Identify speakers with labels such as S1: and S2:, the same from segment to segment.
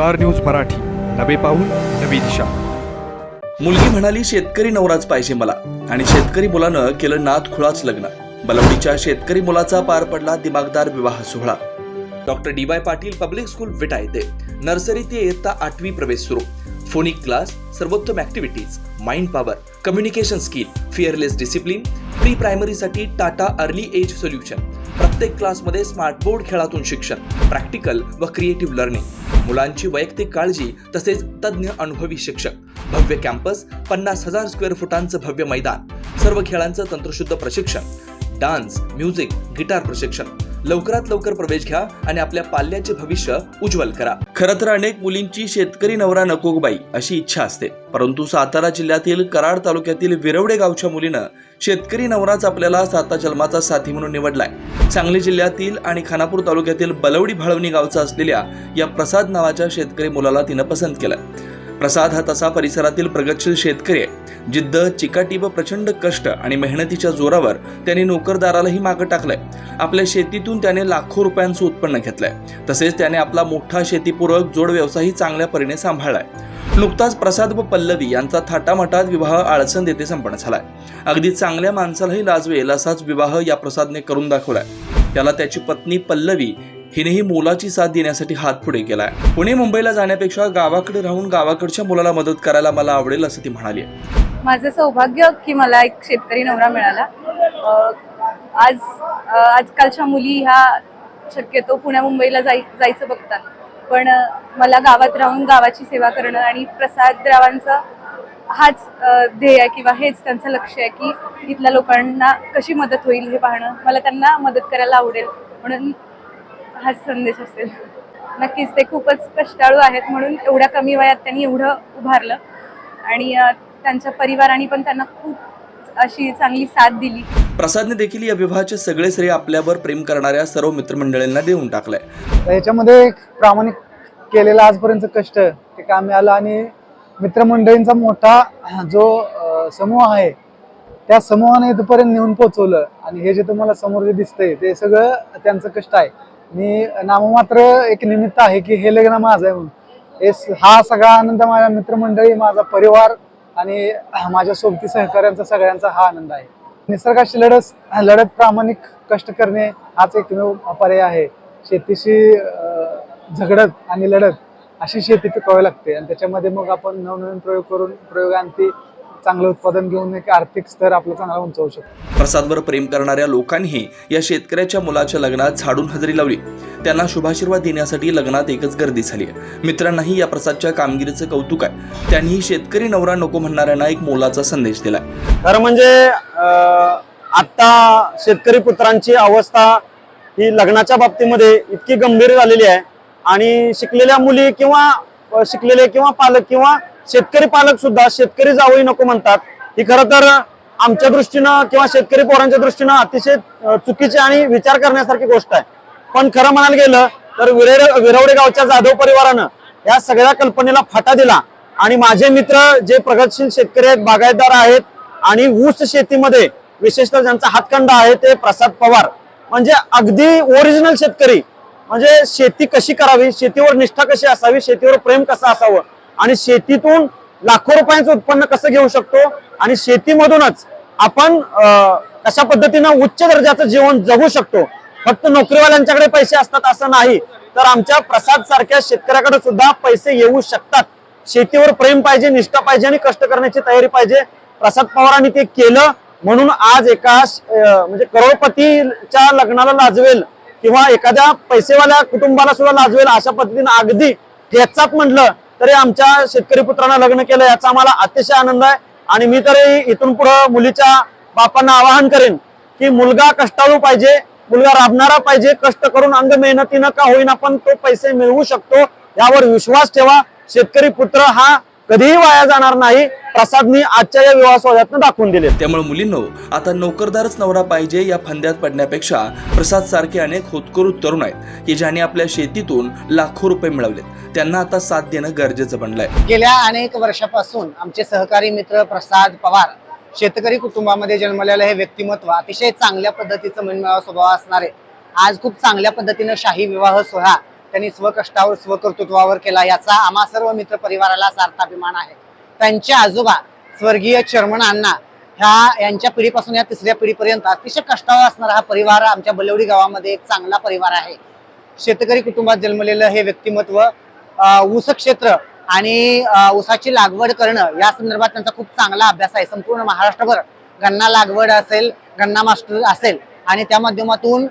S1: Star news Marathi. नवे पाऊल नवी दिशा.
S2: मुलगी म्हणाली शेतकरी नवराच पाहिजे मला. आणि शेतकरी मुलानं केलं नाथ खुळाच लग्न. बलवडीच्या शेतकरी मुलाचा पार पडला दिमागदार विवाह सोहळा. Doctor D Y Patil public school Vita येथे नर्सरी ते इयत्ता आठवी प्रवेश सुरू. फोनिक क्लास सर्वोत्तम activities mind power communication skill fearless discipline pre प्रायमरीसाठी Tata early age solution. प्रत्येक क्लासमध्ये स्मार्ट बोर्ड खेळातून शिक्षण प्रॅक्टिकल व क्रिएटिव्ह लर्निंग. मुलांची वैयक्तिक काळजी तसेच तज्ज्ञ अनुभवी शिक्षक. भव्य कॅम्पस पन्नास हजार स्क्वेअर फुटांचं भव्य मैदान सर्व खेळांचं तंत्रशुद्ध प्रशिक्षण डान्स म्युझिक गिटार प्रशिक्षण. लवकरात लवकर प्रवेश घ्या आणि आपल्या पाल्याचे भविष्य उज्ज्वल करा. खरं तर अनेक मुलींची शेतकरी नवरा नको बाई अशी इच्छा असते. परंतु सातारा जिल्ह्यातील कराड तालुक्यातील विरवडे गावच्या मुलीनं शेतकरी नवराच आपल्याला साता जन्माचा साथी म्हणून निवडलाय. सांगली जिल्ह्यातील आणि खानापूर तालुक्यातील बलवडी भाळवणी गावचा असलेल्या या प्रसाद नावाच्या शेतकरी मुलाला तिनं पसंत केलं. प्रसाद हा तसा परिसरातील प्रगतशील शेतकरी आहे जिद्द चिकाटी व प्रचंड कष्ट आणि मेहनतीच्या जोरावर त्याने नोकरदारालाही मागं टाकलंय. आपल्या शेतीतून त्याने लाखो रुपयांचं उत्पन्न घेतलंय. तसेच त्याने आपला मोठा शेतीपूरक जोड व्यवसायही चांगल्या परीने सांभाळलाय. नुकताच प्रसाद व पल्लवी यांचा थाटामाटात विवाह आळसंद येथे संपन्न झालाय. अगदी चांगल्या माणसालाही लाजवेल असाच विवाह या प्रसादने करून दाखवलाय. त्याला त्याची पत्नी पल्लवी हिनेही मोलाची साथ देण्यासाठी हात पुढे केलाय. पुणे मुंबईला जाण्यापेक्षा गावाकडे राहून गावाकडच्या मुलाला मदत करायला मला आवडेल असं ती म्हणाली
S3: माझं सौभाग्य की मला एक शेतकरी नवरा मिळाला. आज आजकालच्या मुली ह्या शक्यतो पुण्या मुंबईला जाय जायचं बघतात. पण मला गावात राहून गावाची सेवा करणं आणि प्रसादरावांचं हाच ध्येय आहे किंवा हेच त्यांचं लक्ष आहे की इथल्या लोकांना कशी मदत होईल हे पाहणं. मला त्यांना मदत करायला आवडेल. म्हणून हाच संदेश असेल. नक्कीच ते खूपच कष्टाळू आहेत म्हणून एवढ्या कमी वयात त्यांनी एवढं उभारलं. आणि त्यांच्या परिवाराने पण त्यांना खूप अशी चांगली साथ दिली.
S2: प्रसादने देखील या विवाहाचे सगळे श्रेय आपल्यावर प्रेम करणाऱ्या सर्व मित्रमंडळींना देऊन टाकलंय.
S4: एक प्रामाणिक केलेलं आजपर्यंत कष्ट ते कामी आलं आणि मित्रमंडळींचा मोठा जो समूह आहे त्या समूहाने इथपर्यंत नेऊन पोहोचवलं. आणि हे जे तुम्हाला समोर जे दिसतंय ते सगळं त्यांचं कष्ट आहे. मी नाममात्र एक निमित्त आहे की हे लग्न माझं आहे म्हणून. हे हा सगळा आनंद माझ्या मित्रमंडळी माझा परिवार आणि माझ्या सोबती सहकाऱ्यांचा सगळ्यांचा हा आनंद आहे. निसर्गाशी लढत लढत प्रामाणिक कष्ट करणे हाच एकमेव पर्याय आहे. शेतीशी झगडत आणि लढत अशी शेती पिकवावी लागते आणि त्याच्यामध्ये मग आपण नवनवीन प्रयोग करून प्रयोगांती चांगलं उत्पादन घेऊन एक आर्थिक स्तर आपला चांगला उंचवू शकतो.
S2: प्रसादवर प्रेम करणाऱ्या लोकांनीही या शेतकऱ्याच्या मुलाच्या लग्नात झाडून हजेरी लावली. त्यांना शुभाशीर्वाद देण्यासाठी लग्नात एकच गर्दी झाली आहे. मित्रांनाही या प्रसादच्या कामगिरीचं कौतुक आहे. त्यांनीही शेतकरी नवरा नको म्हणणाऱ्यांना एक मोलाचा संदेश दिलाय.
S5: खरं म्हणजे आता शेतकरी पुत्रांची अवस्था ही लग्नाच्या बाबतीमध्ये इतकी गंभीर झालेली आहे. आणि शिकलेल्या मुली किंवा शिकलेले किंवा पालक किंवा शेतकरी पालक सुद्धा शेतकरी जावई नको म्हणतात. ही खरं तर आमच्या दृष्टीनं किंवा शेतकरी पोरांच्या दृष्टीनं अतिशय चुकीची आणि विचार करण्यासारखी गोष्ट आहे. पण खरं म्हणायला गेलं तर विरेर विरवडे गावच्या जाधव परिवारानं या सगळ्या कल्पनेला फाटा दिला. आणि माझे मित्र जे प्रगतशील शेतकरी आहेत बागायतदार आहेत आणि ऊस शेतीमध्ये विशेषतः ज्यांचा हातखंड आहे ते प्रसाद पवार. म्हणजे अगदी ओरिजिनल शेतकरी. म्हणजे शेती कशी करावी शेतीवर निष्ठा कशी असावी शेतीवर प्रेम कसं असावं आणि शेतीतून लाखो रुपयांचं उत्पन्न कसं घेऊ शकतो? आणि शेतीमधूनच आपण कशा पद्धतीनं उच्च दर्जाचं जीवन जगू शकतो? फक्त नोकरीवाल्यांच्याकडे पैसे असतात असं नाही तर आमच्या प्रसाद सारख्या शेतकऱ्याकडे सुद्धा पैसे येऊ शकतात. शेतीवर प्रेम पाहिजे निष्ठा पाहिजे आणि कष्ट करण्याची तयारी पाहिजे. प्रसाद पवारांनी ते केलं म्हणून आज एका म्हणजे करोडपतीच्या लग्नाला लाजवेल किंवा एखाद्या पैसेवाल्या कुटुंबाला सुद्धा लाजवेल अशा पद्धतीनं अगदी ठेचात म्हटलं तरी आमच्या शेतकरी पुत्रांना लग्न केलं याचा आम्हाला अतिशय आनंद आहे. आणि मी तरी इथून पुढं मुलीच्या बापांना आवाहन करेन की मुलगा कष्टाळू पाहिजे मुलगा राबणारा पाहिजे कष्ट करून अंग मेहनतीनं का होईना पण तो पैसे मिळवू शकतो यावर विश्वास ठेवा. शेतकरी पुत्र हा कधीही वाया जाणार नाही प्रसादनी आजच्या या विवाह सोहळ्यातनं दाखवून दिले.
S2: त्यामुळे मुलींनो आता नोकरदारच नवरा पाहिजे या फंद्यात पडण्यापेक्षा प्रसाद सारखे अनेक होतकरू तरुण आहेत की ज्यांनी आपल्या शेतीतून लाखो रुपये मिळवलेत. त्यांना आता साथ देणं गरजेचं बनलंय.
S6: गेल्या अनेक वर्षापासून आमचे सहकारी मित्र प्रसाद पवार शेतकरी कुटुंबामध्ये जन्मलेलं हे व्यक्तिमत्व अतिशय चांगल्या पद्धतीचं मनमिळावा स्वभाव असणारे आज खूप चांगल्या पद्धतीनं शाही विवाह सोहळा त्यांनी स्वकष्टावर स्वकर्तृत्वावर केला याचा आम्हा सर्व मित्र परिवाराला सार्थ अभिमान आहे. त्यांचे आजोबा स्वर्गीय चर्मण अण्णा ह्या यांच्या पिढीपासून या तिसऱ्या पिढीपर्यंत अतिशय कष्टावर असणारा हा परिवार आमच्या बलवडी गावामध्ये एक चांगला परिवार आहे. शेतकरी कुटुंबात जन्मलेलं हे व्यक्तिमत्व ऊस क्षेत्र आणि ऊसाची लागवड करणं या संदर्भात त्यांचा खूप चांगला अभ्यास आहे. संपूर्ण महाराष्ट्रभर गन्ना लागवड असेल गन्ना मास्टर असेल आणि त्या माध्यमातून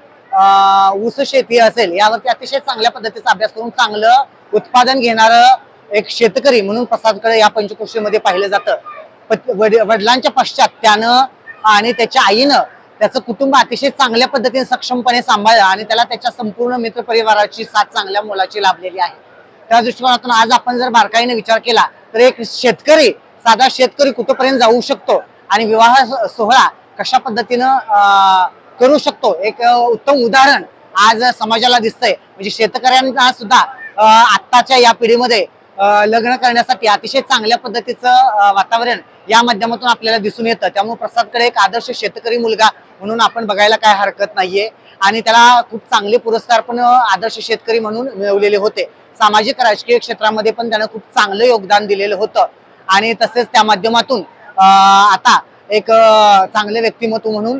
S6: ऊस शेती असेल यावरती अतिशय चांगल्या पद्धतीचा अभ्यास करून चांगलं उत्पादन घेणारं एक शेतकरी म्हणून प्रसादकडे या पंचकृषीमध्ये पाहिलं जातं. वडिलांच्या पश्चात त्यानं आणि त्याच्या आईनं त्याचं कुटुंब अतिशय चांगल्या पद्धतीने सक्षमपणे सांभाळलं आणि त्याला त्याच्या संपूर्ण मित्र परिवाराची साथ चांगल्या मोलाची लाभलेली आहे. त्या दृष्टिकोनातून आज आपण जर बारकाईने विचार केला तर एक शेतकरी साधा शेतकरी कुठपर्यंत जाऊ शकतो? आणि विवाह सोहळा कशा पद्धतीनं अं, करू शकतो. एक उत्तम उदाहरण आज समाजाला दिसतंय. म्हणजे शेतकऱ्यांना सुद्धा आत्ताच्या या पिढीमध्ये लग्न करण्यासाठी अतिशय चांगल्या पद्धतीचं वातावरण या माध्यमातून आपल्याला दिसून येतं. त्यामुळे प्रसादकडे एक आदर्श शेतकरी मुलगा म्हणून आपण बघायला काय हरकत नाहीये. आणि त्याला खूप चांगले पुरस्कार पण आदर्श शेतकरी म्हणून मिळवलेले होते. सामाजिक राजकीय क्षेत्रामध्ये पण त्यानं खूप चांगलं योगदान दिलेलं होतं. आणि तसेच त्या माध्यमातून आता एक चांगले व्यक्तिमत्व म्हणून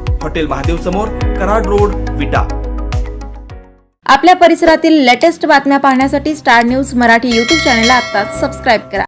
S2: hotel Mahadev समोर कराड रोड विटा.
S7: आपल्या परिसरातील लेटेस्ट बातम्या पाहण्यासाठी स्टार न्यूज मराठी युट्यूब चॅनेलला आता सबस्क्राईब करा.